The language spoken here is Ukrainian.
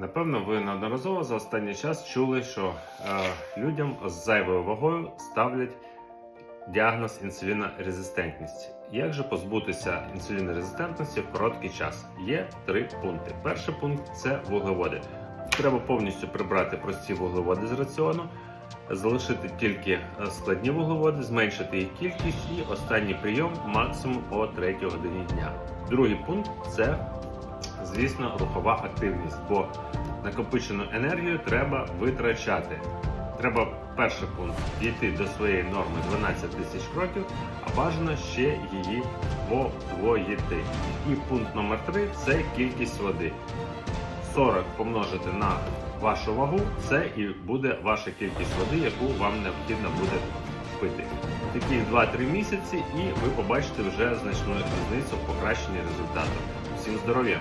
Напевно, ви неодноразово за останній час чули, що е, людям з зайвою вагою ставлять діагноз інсулінорезистентність. Як же позбутися інсулінорезистентності в короткий час? Є три пункти. Перший пункт це вуглеводи. Треба повністю прибрати прості вуглеводи з раціону, залишити тільки е, складні вуглеводи, зменшити їх кількість і останній прийом максимум о 3 годині дня. Другий пункт це, звісно, рухова активність, бо накопичену енергію треба витрачати. Треба перший пункт дійти до своєї норми 12 тисяч кроків, а бажано ще її подвоїти. І пункт номер 3 це кількість води. 40 помножити на вашу вагу, це і буде ваша кількість води, яку вам необхідно буде пити. Такі 2-3 місяці, і ви побачите вже значну різницю в покращенні результату здоров'я.